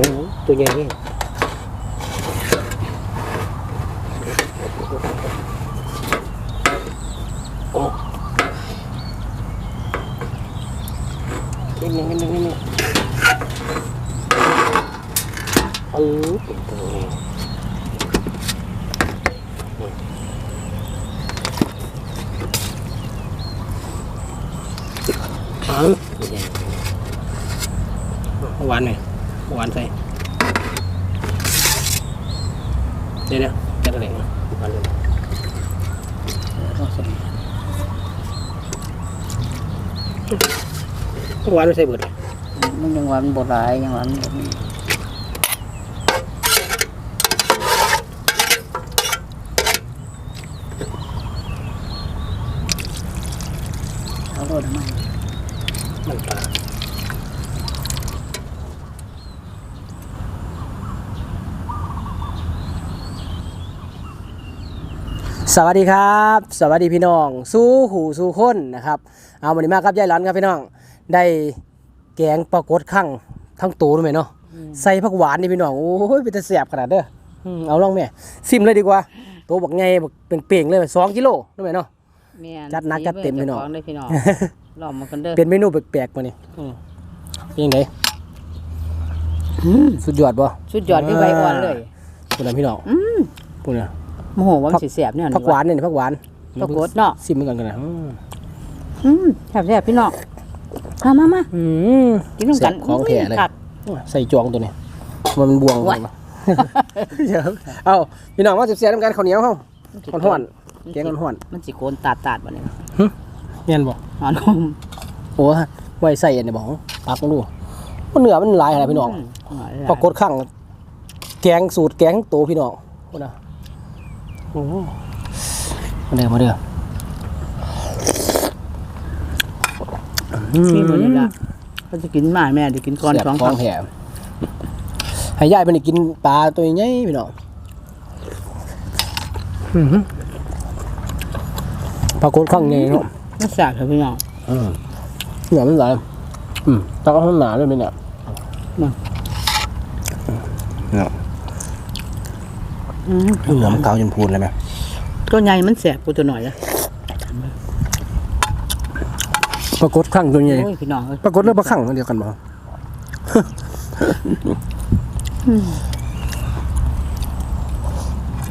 อ้โหตัวใหญ่นี่โอ้นิดนึงนิดนึงนิดนึงเออเป็นตัวนี้เออตัวใหญ่หวานหน่อย หวานใส่เดี๋ยวนะจะอะไรนะหวานเลยหวานไม่ใส่เบิดมันยังหวานบ่หลายยังหวานบ่มีเอาโลดมา มันปลา สวัสดีครับ สวัสดีพี่น้อง สู้หูสู้คนนะครับเอาวันนี้มาครับยายหลันครับพี่น้อง ได้แกงปลากดข้างทั้งตูด้วยไหมเนาะใส่ผักหวานนี่พี่น้องโอ้ยเป็นตะเสียบขนาดเด้ออืมเอาลองแม่ซิมเลยดีกว่าตัวบักไงบักเป่งๆเลยสองกิโลด้วยไหมเนาะแม่นจัดหนักจัดเต็มพี่น้องจ้าขได้พี่น้องลองมากันเด้อเป็นเมนูแปลกๆมานี่อืมเป็นยังไงสุดยอดบ่สุดยอดที่ใบอ่อนเลยพูดนะพี่น้องอืมพูดนะ โมโหว่ามันสิแซ่บเนี่ยผักหวานเนี่ยผักหวานปรากฏเนาะซิมมันก่อนกันนะอืมอืมแซ่บๆพี่น้องมามามาอืมกินน้ำกันแซ่บของแท้เลยคักใส่จวงตัวนี้มันบวงว้ายเลยเดี๋ยวเอาพี่น้องมาเสียบๆน้ำกันข้าวเหนียวเขาห้อนๆแกงห้อน มันสิโกนตาดตาดๆบ่เนี่ยๆเงี้ยบ่หอนมโอ้ไว้ใส่อันนี้บ่ปักมันดูมันเหนือมันหลายขนาดพี่น้องปรากฏข้างแกงสูตรแกงโตพี่น้องพูดนะโอ้โห มาเด้อมาเด้อพี่มันนี่ละเขาจะกินหมาแม่จะกินก้อนแซ่บสองขคองแถมให้ยายไปนี่กินปลาตัวใหญ่ๆพี่น้องอื้อหือปรากฏข้างในเนาะมันแซ่บครับพี่น้องอืมเหนือมันหลายอืมแตก็ข้างหนาด้วยไหมเนี่ยมาเนี่ย อืมเหนือมันเกาจนพูนเลยไหมตัวใหญ่มันแซ่บกูตัวหน่อยละปรากฏข้างตัวใหญ่โอ้ยพี่น้องเอ้ยปรากฏเรื่องปลาข้างเดียวกันบ่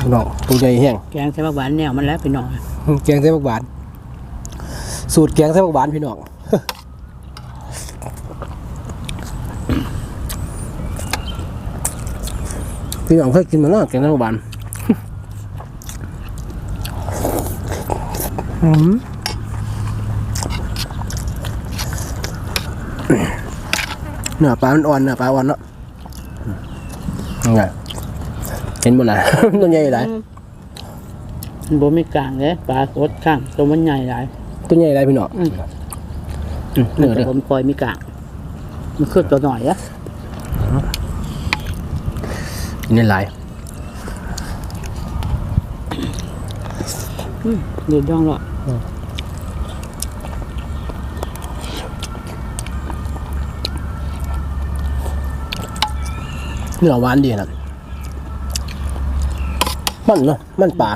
พี่น้องตัวใหญ่แห้งแกงใส่ผักหวานแนวมันแล้วพี่น้อง แกงไส้ผักหวาน สูตรแกงไส้ผักหวานพี่น้อง พี่น้องเคยกินมาแล้วแกงไส้ผักหวานอืมเนื้อปลามันอ่อนเนื้อปลาอ่อนเนาะยังไงเห็นบ่ล่ะตัวใหญ่หลายมันบ่มีกลางเลยปลาสดข้างตัวมันใหญ่หลายตัวใหญ่หลายพี่น้องอืมอืมเนื้อแต่เด้อผมปล่อยมีกลางมันขึ้นตัวหน่อยอะ กินได้หลายเดือดย่องหรอกเนื้อหวานดีนะมันเนาะมันปลา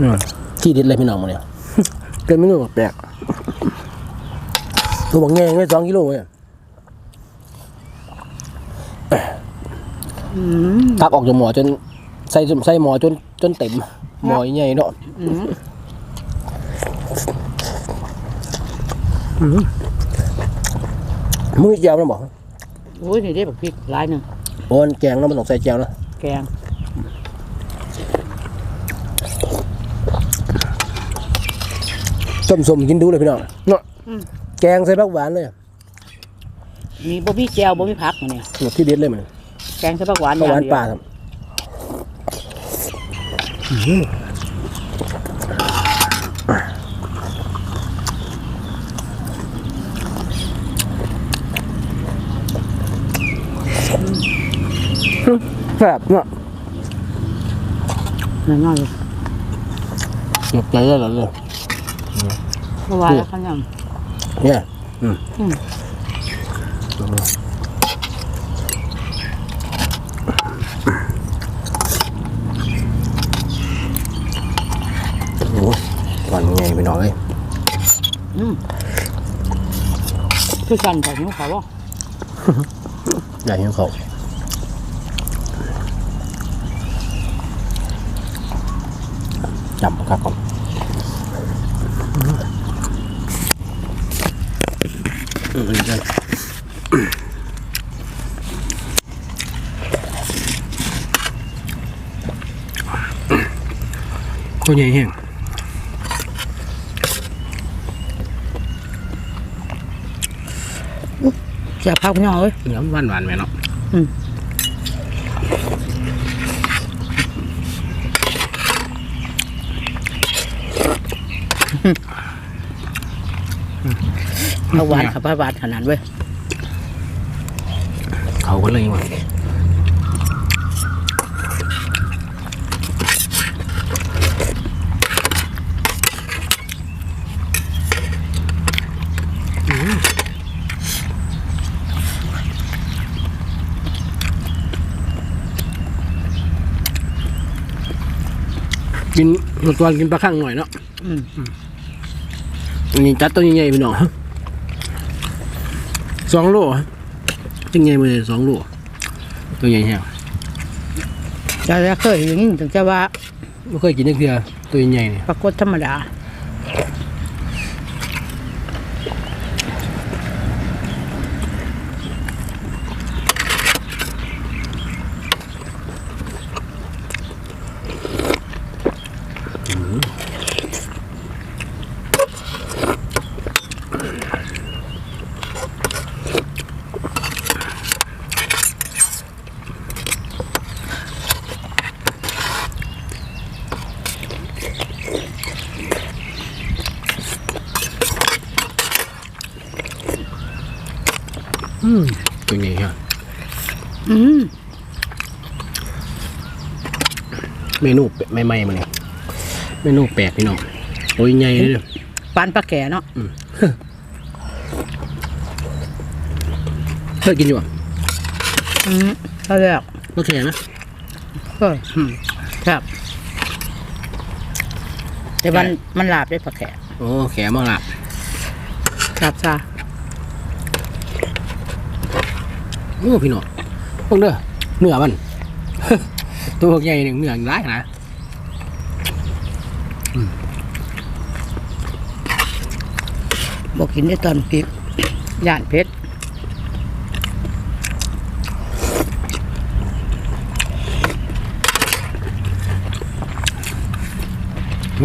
อืมที่เด็ดเลยพี่น้องมาเนี่ย เป็นเมนูแปลกตัวบักแงงเลยสองกิโลเลยอืมตักออกจากหม้อจนใส่ใส่หม้อจนจนเต็มหม้อใหญ่เนาะอืมมือเจียวนะบอกโอ้ยนี่ได้แบบพริกหลายหนึ่งโอ้มันแกงแล้วมันต้องใส่เจียวนะแกง ส้มสมๆกินดูเลยพี่น้องเนาะแกงใส่ผักหวานเลยมีบ่มีแจวบ่มีผักมาเนี่ยหมดที่เด็ดเลยมันแกงใส่ผักหวานผักหวานอย่งเดียวป่าครับอื้อหือแซ่บเนาะ ง่ายๆเลย หยกใจได้หรอเลย เพราะว่าแล้วเขายังเนี่ยอืมอืมโอ้ยก่อนยังไงไปหน่อยเลยอืมคือกันแต่หิวเขาบ่อยากเห็นเขาจำครับผม อืมอันนี้ได้ตัวใหญ่แห้ง พักพี่น้องเอ้ยเนื้อหวานหวานๆไหมเนาะอืมเอาหวานขับหวานขนาดเว้ยเขาก็เลยว่ะกินหมดตัวกินปลาข้างหน่อยเนาะอืมอันนี้จัดตัวใหญ่ๆพี่น้อง สองโลจังใหญ่มาเลยสองโลตัวใหญ่แห้งจะจะเคยอย่างนี้ถึงจะว่าไม่เคยกินนักเทียตัวใหญ่ๆเนี่ยปรากฏธรรมดา อืมตัวใหญ่แห้งอืมเมนูใหม่ๆมาเนี่ยเมนูแปลกพี่น้องตัวใหญ่เลยเด้อปานปลาแก่เนาะเคยกินอยู่อะอืมเขาเรียกรสแข็งนะเอออืมครับ แต่มันมันลาบได้ปลาแก่โอ้แข็งมากละลาบซา โอ้พี่น้องพวกเด้อเนื้อมันตัวใหญ่หนึ่งเนื้อร้ายนะบอกกินได้ตอนพริกย่านเพชร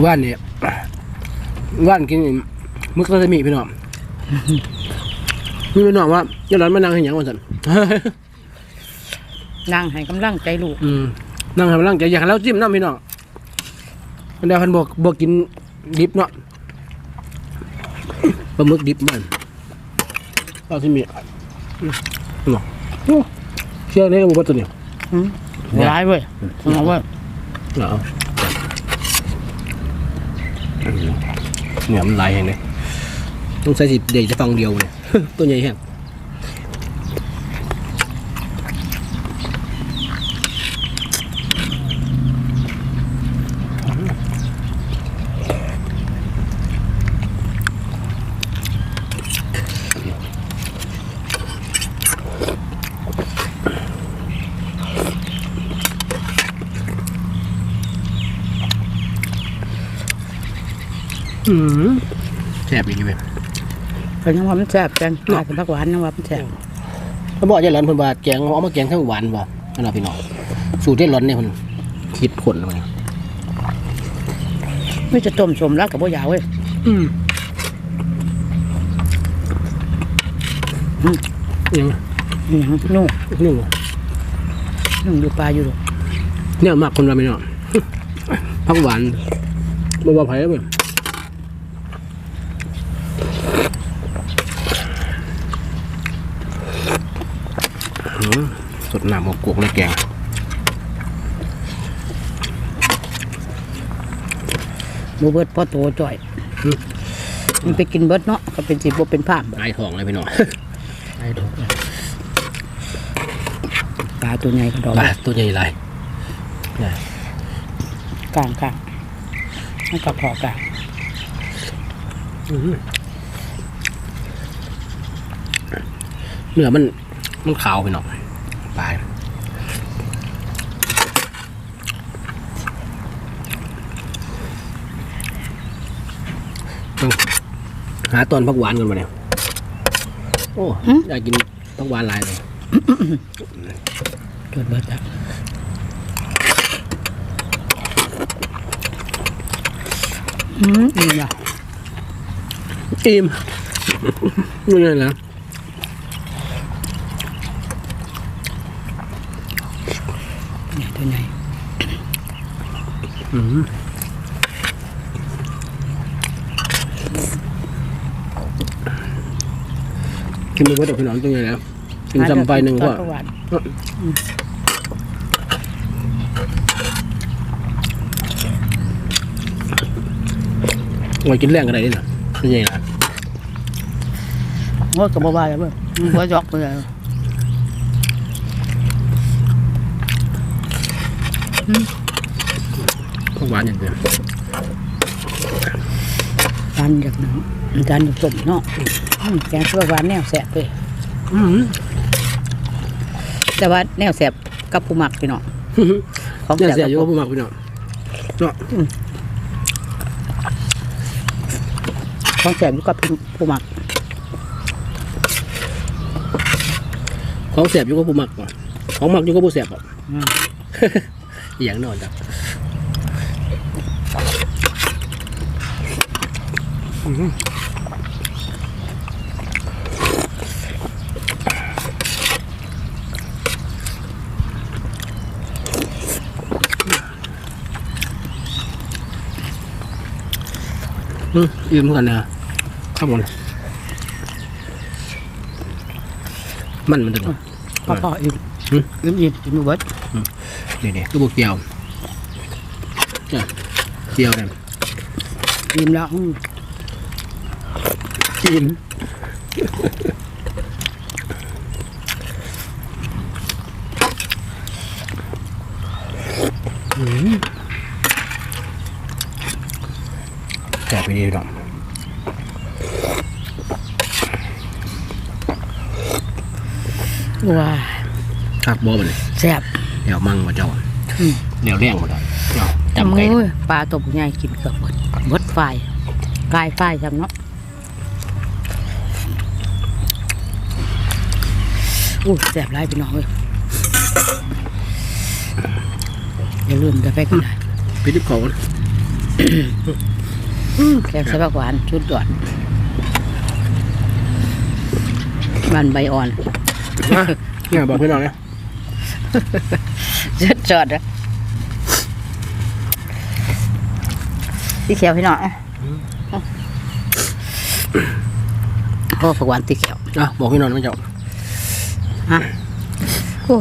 ว่านเนี่ยว่านกินมึกซาซิมิพี่น้อง นี่พี่น้องว่าอย่าร้อนมานั่งให้หยังวะสัน นั่งให้กำลังใจลูกอืมนั่งให้มันร่างใจอยากให้เราจิ้มน้ำพี่น้องมันเดียวพันบวกบวกกินดิบเนาะปลาหมึกดิบมันซาซิมิอืมเนาะโอ้เชื่อในอุบัติเนี่ยอืมร้ายเว้ยเอาเว้ยเหรอเนี่ยมันหลายแห่งเลยต้องใส่สิเดี๋ยวจะฟังเดียวเนี่ย ตัวใหญ่แห่งอืมแซ่บอย่างนี้เว้ย เขายังว่ามันแซ่บจังกลายเป็นผักหวานยังว่ามันแซ่บเขาบอกจะร้อนเพิ่นว่าแกงเอามาแกงทั้งหวานบ่นั่นน่ะพี่น้องสูตรได้ร้อนเนี่ยเพิ่นคิดผลมาไม่จะต้มสมรักกับบ่ยาวเว้ยอืมอืมยังไงอหยังนุ่งนึ่งนุ่งอยู่ปลาอยู่ดอกเนี่ยมักคนว่าไม่เนาะผักหวานบ่ว่าไผเว้ยอืมส ดน้ำหมกกวกในแกงบ่เบิดพ่อโตจ่อยอืมมันไปกินเบิดเนาะก็เป็นสิบ่เป็นภาพไอ้ทองเลยพี่น้องไอ้ทองปลาตัวใหญ่ก็ดอกปลาตัวใหญ่ไรนี่กลางกลางมันก็พอกลางเนื้อมันมันขาวพี่น้องปลาต้อง หาตอนผักหวานกันมาเนี่ยโอ้อยากกินผักหวานหลายเลยจดเบิดอะอืมนี่ล่ะอิ่มนี่เลยนะเนี่ยตัวใหญ่อืม กินไปเพื่อพี่น้องจังเลยนะกินจำไปหนึ่งก็ตอหวานไว้กินแรงกันได้ดินะเป็นยังไงล่ะว่าก็บ่ว่าแล้วเบิ่งมันบ่ยอกไปเลยผักหวานอย่างเดียวจานจากนั้น จานจากต้มเนาะอืมแกงเขียวหวานแนวแซ่บเลยอืมแต่ว่าแนวแซ่บกับผู้มักพี่น้องของเนี่ยแซ่บเสียอยู่กับผู้หมักพี่น้องเนาะของแซ่บอยู่กับผู้มักของเสียบอยู่กับผู้หมักว่ะของหมักอยู่กับผู้เสียบอะอืมอหย่างนอนจ้ะอืม อืมอิ่มกันนะครับผมมันมันถึงพอพออิ่มอืมอิ่มอิ่มอิ่มเบิดนี่นี่ก็บุกเกียวอะเกียวเนี่ยอิ่มแล้วอืมกินแซ่บ ไปดีดอกว้าคักบอมันเลยแซ่บเดี๋ยวมั่งมาเจ้าอืมเดี๋ยวเลี้ยงหมดอะเจ้าจำไก่โอ้ยปลาตัวใหญ่กินเกือบหมดหมดไฟกายไฟจำเนาะอู้แซ่บไรพี่น้องเอ้ยอย่าลืมจะไปกันได้พิจิตรขอ งแกงสะบักหวานชุดยอดมันใบอ่อนนะเนี่ยบอกพี่น้องเนี่ยชุดจอดอะที่เขียวพี่น้องอะโอ้ผักหวานตีเขียวอะบอกพี่น้องไม่เจ้าฮะโอ้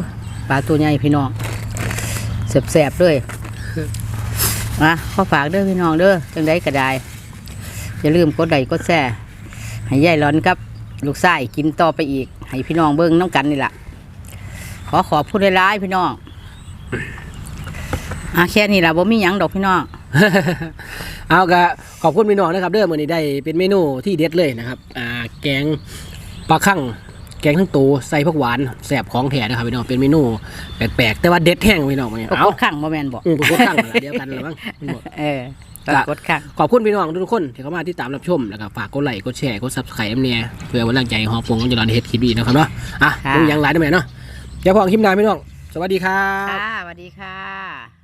ปลาตัวใหญ่พี่น้องแสบๆเลย นะขอฝากเด้อพี่น้องเด้อจังได้ก็ได้อย่าลืมกดไลค์กดแชร์ให้ยายร้อนครับ ลูกไส้กินต่อไปอีก ให้พี่น้องเบิ้งน้ำกันนี่แหละขอขอบพูดร้ายพี่น้องอะแค่นี้ละบ่มีหยังดอกพี่น้อง เอากะขอบคุณพี่น้องนะครับเด้อมื้อนี้ได้เป็นเมนูที่เด็ดเลยนะครับ อ่าแกงปลาคั่ง กงทั้งตูใส่ผักหวานแซ่บของแท้นะครับพี่น้องเป็นเมนูแปลกๆแต่ว่าเด็ดแห้งพี่น้องมื้อนี้ปรากเอาฏข้างบ่แมนบอกอืมก็ตั้งเดียวกันเลยมั้งคุณบอกเออปรากฏข้างขอบคุณพี่น้องทุกคนที่เข้ามาที่ตามรับชมแล้วก็ฝากกดไลค์กดแชร์กดซับสไครต์เนี่ยเพื่อวันร่างใจฮอปงของจรานเฮ็ดคลิปดีนะครับเนาะอะค่ะคงยังไลน์ได้ไหมเนาะเดี๋ยวพอคลิปหน้าพี่น้อง สวัสดีครับค่ะสวัสดีค่ะ